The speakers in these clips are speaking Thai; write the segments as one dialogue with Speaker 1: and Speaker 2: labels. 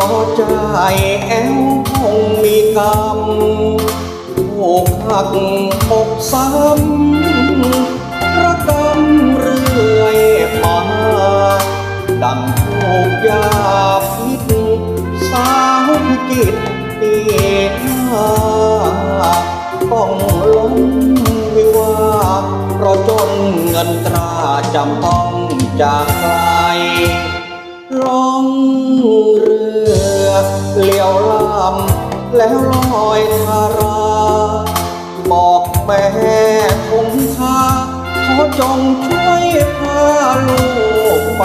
Speaker 1: ายแอวคงมีกรรมถูกหักอกซ้ำระกำเรื่อยมาดังถูกยาพิษสาวพิจิตรปีหน้าต้องล้มวิวาเพราะจนเงินตราจำต้องจากใครล่องเรือ เลี้ยวลำแล้วลอยทารา บอกแม่คงคาขอจงช่วยพาลูกไป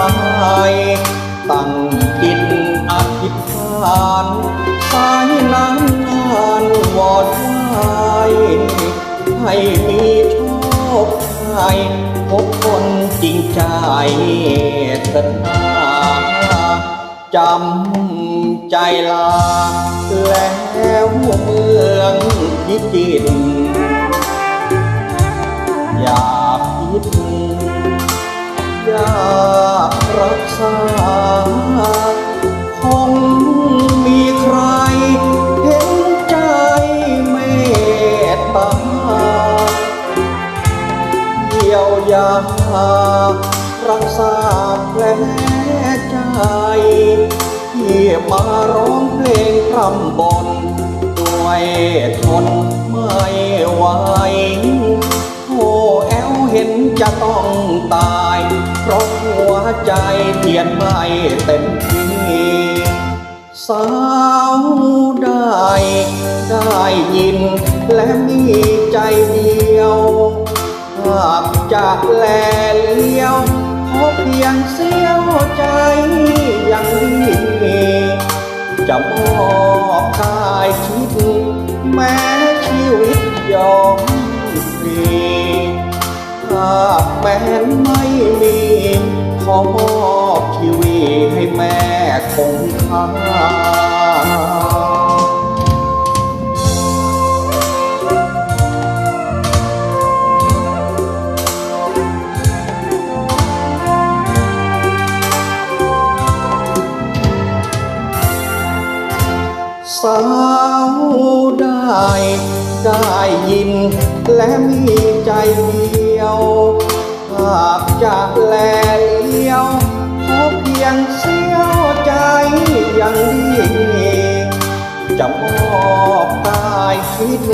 Speaker 1: ตั้งจิตอธิษฐานสายน้ำนานวอดไว้ให้มีโชคชัยพบคนจริงใจเถิดนา จำใจลา แล้วเมืองพิจิตรอย่าพิษอย่ารักษา คงมีใครเห็นใจเมตตาเยียวยารักษาแผล มาร้องเพลงคำบนด้วยทนไม่ไหวโอ้แอวเห็นจะต้องตาย เพราะหัวใจเทียนไม่เต็มที่สาวได้ ได้ยิน และมีใจเดียวหากจะแลเลี้ยวขอเพียงเสี้ยวใจ มอบกายคิดแม้ชีวิตยอมฟรีหากแม้นไม่มี ขอมอบชีวิตให้แม่คงคา สาวได้ ได้ยิน และมีใจเดียวหากจะแลเลี้ยวขอเพียงเสี้ยวใจอย่างดีจะมอบกายคิด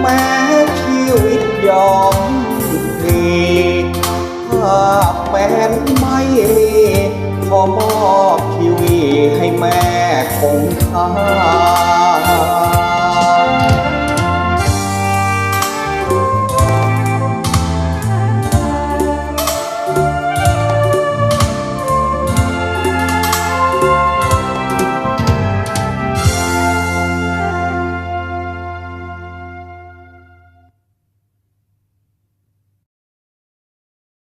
Speaker 1: แม้ชีวิตยอมพลีหากแม้นไม่มีขอมอบชีวิตให้แม่ คงคา